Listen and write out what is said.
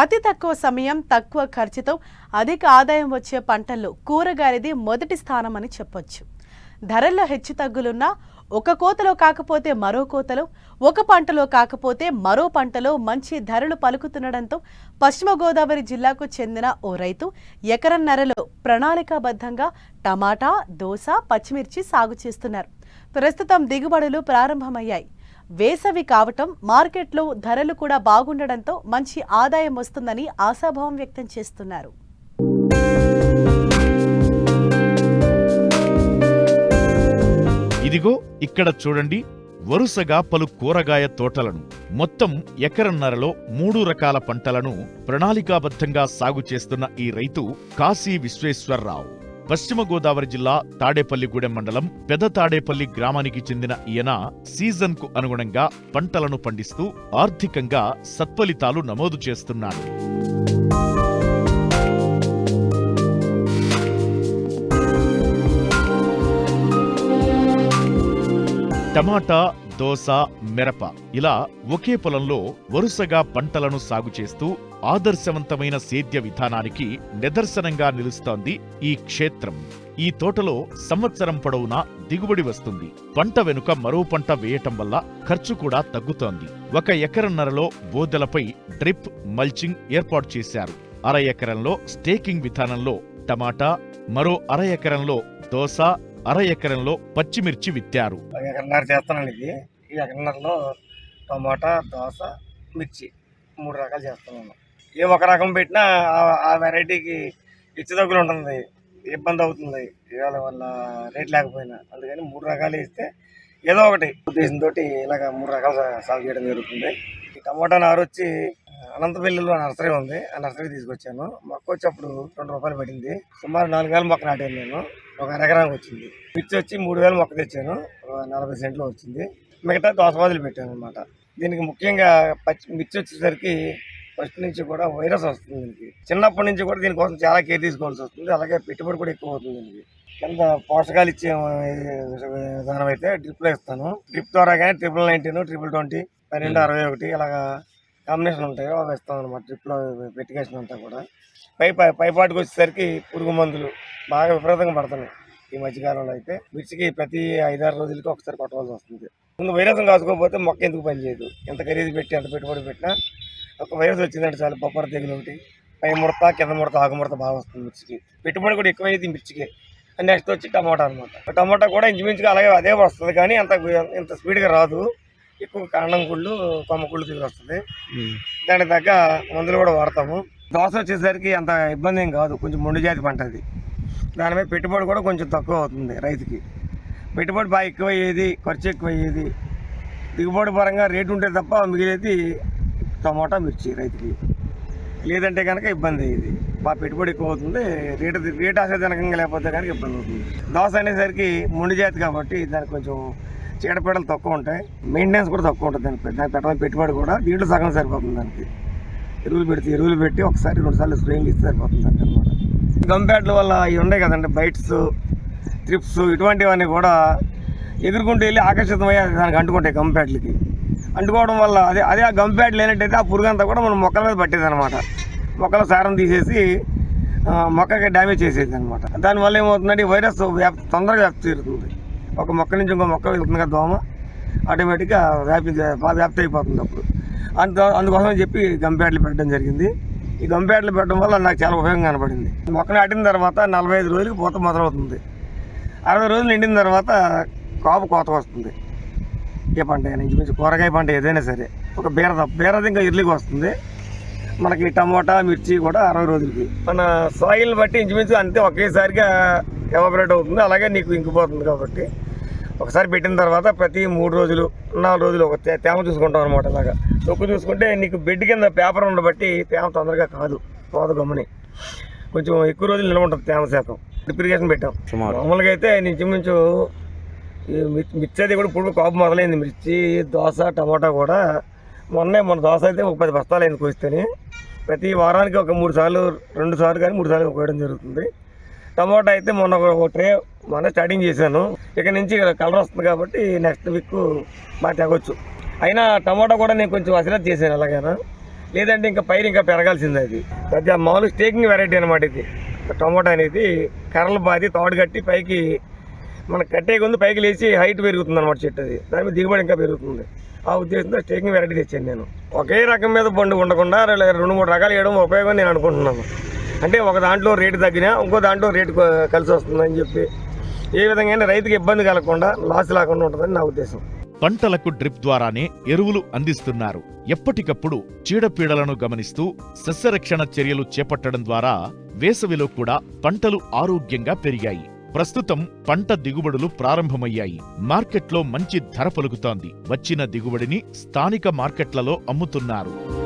అతి తక్కువ సమయం తక్కువ ఖర్చుతో అధిక ఆదాయం వచ్చే పంటల్లో కూరగాయలది మొదటి స్థానం అని చెప్పొచ్చు. ధరల్లో హెచ్చుతగ్గులున్నా ఒక కోతలో కాకపోతే మరో కోతలో ఒక పంటలో కాకపోతే మరో పంటలో మంచి ధరలు పలుకుతుండడంతో పశ్చిమ గోదావరి జిల్లాకు చెందిన ఓ రైతు ఎకరన్నరలో ప్రణాళికాబద్ధంగా టమాటా దోస పచ్చిమిర్చి సాగు చేస్తున్నారు. ప్రస్తుతం దిగుబడులు ప్రారంభమయ్యాయి. వేసవి కావటం మార్కెట్లో ధరలు కూడా బాగుండడంతో మంచి ఆదాయం వస్తుందని ఆశాభావం వ్యక్తం చేస్తున్నారు. ఇదిగో ఇక్కడ చూడండి వరుసగా పలు కూరగాయ తోటలను. మొత్తం ఎకరన్నరలో మూడు రకాల పంటలను ప్రణాళికాబద్ధంగా సాగు చేస్తున్న ఈ రైతు కాశీ విశ్వేశ్వరరావు. పశ్చిమ గోదావరి జిల్లా తాడేపల్లిగూడెం మండలం పెద తాడేపల్లి గ్రామానికి చెందిన ఈయన సీజన్కు అనుగుణంగా పంటలను పండిస్తూ ఆర్థికంగా సత్ఫలితాలు నమోదు చేస్తున్నాడు. టమాటా దోస మిరప ఇలా ఒకే పొలంలో వరుసగా పంటలను సాగు చేస్తూ ఆదర్శవంతమైన సేద్య విధానానికి నిదర్శనంగా నిలుస్తోంది ఈ క్షేత్రం. ఈ తోటలో సంవత్సరం పొడవునా దిగుబడి వస్తుంది. పంట వెనుక మరో పంట వేయటం వల్ల ఖర్చు కూడా తగ్గుతోంది. ఒక ఎకరన్నరలో బోదెలపై డ్రిప్ మల్చింగ్ ఏర్పాటు చేశారు. అర ఎకరంలో స్టేకింగ్ విధానంలో టమాటా మరో అర ఎకరంలో దోస అర ఎకరంలో పచ్చిమిర్చి విత్తారు. ఎకరన్నర చేస్తానండి ఇది. ఈ ఎకరన్నరలో టమాటా దోస మిర్చి మూడు రకాలు చేస్తున్నాను. ఏ ఒక రకం పెట్టినా ఆ- వెరైటీకి హెచ్చు తగ్గులు ఉంటుంది ఇబ్బంది అవుతుంది. ఇవాళ వల్ల రేట్ లేకపోయినా. అందుకని మూడు రకాలు ఇస్తే ఏదో ఒకటి. ఉద్దేశంతో ఇలాగ మూడు రకాలు సాగు చేయడం జరుగుతుంది. ఈ టమాటా నారు వచ్చి అనంతపల్లిలో నర్సరీ ఉంది. ఆ నర్సరీ తీసుకొచ్చాను. మొక్క వచ్చి అప్పుడు రెండు రూపాయలు పడింది. సుమారు నాలుగు వేల మొక్క నాటాను నేను. ఒక ఎకరానికి వచ్చింది. మిర్చి వచ్చి మూడు వేలు మొక్క తెచ్చాను. నలభై సెంట్లు వచ్చింది. మిగతా దోసబాదులు పెట్టాను అనమాట దీనికి ముఖ్యంగా పచ్చి మిర్చి వచ్చేసరికి ఫస్ట్ నుంచి కూడా వైరస్ వస్తుంది దీనికి. చిన్నప్పటి నుంచి కూడా దీనికోసం చాలా కేర్ తీసుకోవాల్సి వస్తుంది. అలాగే పెట్టుబడి కూడా ఎక్కువ అవుతుంది దీనికి. కింద పోషకాలు ఇచ్చే విధానం అయితే డ్రిప్లో ఇస్తాను డ్రిప్ ద్వారా కానీ ట్రిపుల్ నైన్టీన్ ట్రిపుల్ ట్వంటీ పన్నెండు అరవై ఒకటి ఇలాగా కాంబినేషన్ ఉంటాయి. అవి ఇస్తాం అనమాట డ్రిప్లో పెట్టికేషన్ అంతా కూడా. పై పై పైపాటికి వచ్చేసరికి పురుగు మందులు బాగా విపరీతంగా పడుతున్నాయి ఈ మధ్యకాలంలో అయితే. మిర్చికి ప్రతి ఐదారు రోజులకి ఒకసారి కొట్టవలసి వస్తుంది. ముందు వైరస్ కాసుకోకపోతే మొక్క ఎందుకు పనిచేయదు ఎంత ఖరీదు పెట్టి ఎంత పెట్టుబడి పెట్టినా ఒక వైరస్ వచ్చిందంటే చాలు బొప్పర తెగులు ఒకటి పై ముడత కింద ముడత ఆకు ముడత బాగా వస్తుంది మిర్చికి. పెట్టుబడి కూడా ఎక్కువైంది మిర్చికి. నెక్స్ట్ వచ్చి టమాటా అనమాట టమాటా కూడా ఇంచుమించుగా అలాగే అదే వస్తుంది కానీ అంత ఇంత స్పీడ్గా రాదు. ఎక్కువ కాండం కుళ్ళు కొమ్మ కుళ్ళు తిరిగి వస్తుంది. దానికి తగ్గ మందులు కూడా వాడతాము. దోశ వచ్చేసరికి అంత ఇబ్బంది ఏం కాదు. కొంచెం మొండి జాతి పంట అది. దాని మీద పెట్టుబడి కూడా కొంచెం తక్కువ అవుతుంది రైతుకి. పెట్టుబడి బాగా ఎక్కువ అయ్యేది ఖర్చు ఎక్కువ అయ్యేది దిగుబడి పరంగా రేటు ఉంటే తప్ప మిగిలేది టమాటా మిర్చి రైతుకి. లేదంటే కనుక ఇబ్బంది అయ్యేది. బాగా పెట్టుబడి ఎక్కువ అవుతుంది రేటు రేటు ఆశాజనకంగా లేకపోతే కనుక ఇబ్బంది అవుతుంది. దోశ అనేసరికి మొండి జాతి కాబట్టి దానికి కొంచెం చీడపీడలు తక్కువ ఉంటాయి. మెయింటెనెన్స్ కూడా తక్కువ ఉంటుంది దానికి. దానికి పెట్టడం పెట్టుబడి కూడా దీంట్లో సగం సరిపోతుంది దానికి. ఎరువులు పెడితే ఎరువులు పెట్టి ఒకసారి రెండుసార్లు స్ప్రేయింగ్ ఇస్తే సరిపోతుంది దానికి అనమాట గంప్యాడ్ల వల్ల ఇవి ఉన్నాయి కదండి బైట్స్ ట్రిప్స్ ఇటువంటివన్నీ కూడా ఎదుర్కొంటూ వెళ్ళి ఆకర్షితమయ్యే దానికి అంటుకుంటాయి గంప్యాడ్లకి అంటుకోవడం వల్ల అదే అదే ఆ గంపేట లేనట్టయితే ఆ పురుగంతా కూడా మనం మొక్కల మీద పట్టేది అనమాట మొక్కల సారం తీసేసి మొక్కకి డ్యామేజ్ చేసేది అనమాట దానివల్ల ఏమవుతుందంటే వైరస్ వ్యాప్ తొందరగా వ్యాప్తి చేరుతుంది ఒక మొక్క నుంచి ఇంకో మొక్క వెళ్తుంది కదా దోమ ఆటోమేటిక్గా వ్యాపి వ్యాప్తి అయిపోతుంది అప్పుడు. అందు అందుకోసం చెప్పి గంపేటలు పెట్టడం జరిగింది. ఈ గంపేటలు పెట్టడం వల్ల నాకు చాలా ఉపయోగం కనపడింది మొక్క నాటిన తర్వాత నలభై ఐదు రోజులకి పూత మొదలవుతుంది. అరవై రోజులు నిండిన తర్వాత కాపు కోత వస్తుంది. ఏ పంట అయినా ఇంచుమించు కూరగాయ పంట ఏదైనా సరే. ఒక బీరద బీరద ఇంకా ఇర్లికి వస్తుంది. మనకి టమోటా మిర్చి కూడా అరవై రోజులకి. మన సాయిల్ బట్టి ఇంచుమించు అంతే ఒకేసారిగా ఎవాపరేట్ అవుతుంది. అలాగే నీకు ఇంకిపోతుంది కాబట్టి. ఒకసారి పెట్టిన తర్వాత ప్రతి మూడు రోజులు నాలుగు రోజులు ఒక తేమ చూసుకుంటాం అనమాట అలాగా. తొక్కు చూసుకుంటే నీకు బెడ్ కింద పేపర్ ఉండబట్టి తేమ తొందరగా కాదు పోదు గమ్ముని. కొంచెం ఎక్కువ రోజులు నిల్వ ఉంటుంది తేమ శాతం. డ్రిప్రిగేషన్ పెట్టాం. మామూలుగా అయితే ఇంచుమించు ఈ మిర్చి అది కూడా ఇప్పుడు కాపు మొదలైంది. మిర్చి దోస టమాటా కూడా. మొన్నే మన దోశ అయితే ఒక పది బస్తాలు అయింది కోస్తేనే ప్రతి వారానికి ఒక మూడు సార్లు రెండు సార్లు కానీ మూడు సార్లు కోయడం జరుగుతుంది. టమోటా అయితే మొన్న ఒక- ట్రే మొన్న స్టార్టింగ్ చేశాను. ఇక నుంచి కలర్ వస్తుంది కాబట్టి నెక్స్ట్ వీక్ బాగా తెగొచ్చు. అయినా టమోటా కూడా నేను కొంచెం అసలు చేశాను ఎలాగైనా. లేదంటే ఇంకా పైరు ఇంకా పెరగాల్సిందే అది. పెద్ద మామూలు స్టేకింగ్ వెరైటీ అనమాట ఇది. టమోటా అనేది కర్రలు బాది తోడు కట్టి పైకి మన కట్టే కొంది పైకి లేచి హైట్ పెరుగుతుంది అనమాట చెట్టు అది. దాని మీద దిగుబడి ఇంకా పెరుగుతుంది. ఆ ఉద్దేశంతో స్టేకింగ్ వెరైటీ తెచ్చాను నేను. ఒకే రకం మీద పండు ఉండకుండా రెండు మూడు రకాలు వేయడం ఉపయోగం నేను అనుకుంటున్నాను. అంటే ఒక దాంట్లో రేటు తగ్గినా ఇంకో దాంట్లో రేటు కలిసి వస్తుందని చెప్పి ఏ విధంగా రైతుకి ఇబ్బంది కలగకుండా లాస్ లేకుండా ఉంటుందని నా ఉద్దేశం. పంటలకు డ్రిప్ ద్వారానే ఎరువులు అందిస్తున్నారు. ఎప్పటికప్పుడు చీడపీడలను గమనిస్తూ సస్యరక్షణ చర్యలు చేపట్టడం ద్వారా వేసవిలో కూడా పంటలు ఆరోగ్యంగా పెరిగాయి. ప్రస్తుతం పంట దిగుబడులు ప్రారంభమయ్యాయి. మార్కెట్లో మంచి ధర పలుకుతోంది. వచ్చిన దిగుబడిని స్థానిక మార్కెట్లలో అమ్ముతున్నారు.